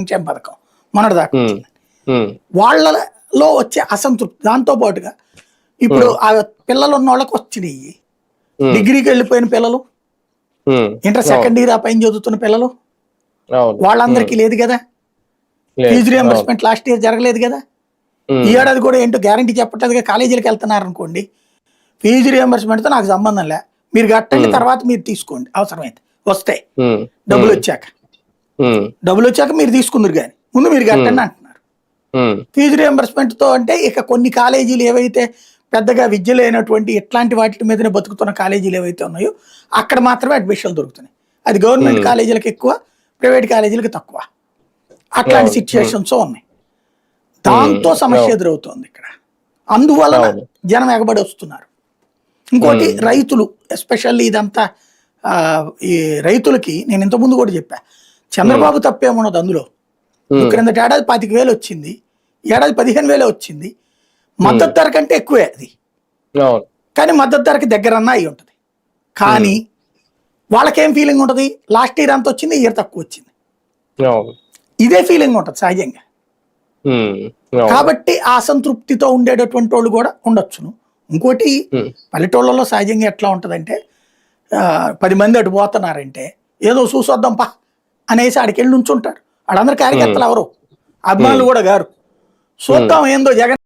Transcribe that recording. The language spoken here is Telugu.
సంక్షేమ పథకం మొన్నటి దాకా వాళ్ళలో వచ్చే అసంతృప్తి దాంతో పాటుగా ఇప్పుడు ఆ పిల్లలు ఉన్న వాళ్ళకి వచ్చినాయి డిగ్రీకి వెళ్ళిపోయిన పిల్లలు ఇంటర్ సెకండ్ ఇయర్ ఆ పైన చదువుతున్న పిల్లలు వాళ్ళందరికీ లేదు కదా. ఫీజు రియంబర్స్మెంట్ లాస్ట్ ఇయర్ జరగలేదు కదా. ఈ ఏడాది కూడా ఏంటో గ్యారంటీ చెప్పట్లేదుగా కాలేజీలకు వెళ్తున్నారు అనుకోండి ఫీజు రియంబర్స్మెంట్తో నాకు సంబంధం లే. మీరు కట్టండి తర్వాత మీరు తీసుకోండి. అవసరమైతే వస్తాయి. డబ్బులు వచ్చాక. డబ్బులు వచ్చాక మీరు తీసుకుందరు కానీ. ముందు మీరు కట్టండి అంటున్నారు. ఫీజు రియంబర్స్మెంట్తో అంటే ఇక కొన్ని కాలేజీలు ఏవైతే పెద్దగా విద్య లేనటువంటి ఇట్లాంటి వాటి మీదనే బతుకుతున్న కాలేజీలు ఏవైతే ఉన్నాయో అక్కడ మాత్రమే అడ్మిషన్లు దొరుకుతున్నాయి. అది గవర్నమెంట్ కాలేజీలకు ఎక్కువ ప్రైవేట్ కాలేజీలకు తక్కువ. అట్లాంటి. సిచ్యుయేషన్స్ ఉన్నాయి. దాంతో. సమస్య. ఎదురవుతోంది ఇక్కడ. అందువలన. జనం ఎగబడి వస్తున్నారు ఇంకోటి రైతులు ఎస్పెషల్లీ ఇదంతా ఈ రైతులకి నేను ఇంతకుముందు కూడా చెప్పా. చంద్రబాబు తప్పేమున్నది అందులో? ఉమ్, క్రిందట ఏడాది పాతిక వేలు వచ్చింది. ఏడాది పదిహేను వేలే వచ్చింది. మద్దతు ధర కంటే ఎక్కువే అది. కానీ మద్దతు ధరకి దగ్గరన్నా అయి ఉంటుంది. కానీ వాళ్ళకేం ఫీలింగ్ ఉంటుంది? లాస్ట్ ఇయర్ అంత వచ్చింది ఇయర్ తక్కువ వచ్చింది. ఇదే ఫీలింగ్ ఉంటుంది సహజంగా. కాబట్టి అసంతృప్తితో ఉండేటటువంటి వాళ్ళు కూడా ఉండొచ్చును. ఇంకోటి పల్లెటూళ్ళలో సహజంగా ఎట్లా ఉంటుందంటే పది మంది అటు పోతున్నారంటే ఏదో చూసొద్దాం పా అనేసి ఆడికి వెళ్ళి ఉంచుంటారు వాళ్ళందరూ కార్యకర్తలు ఎవరు? అభిమానులు కూడా గారు చూద్దాం ఏందో జగన్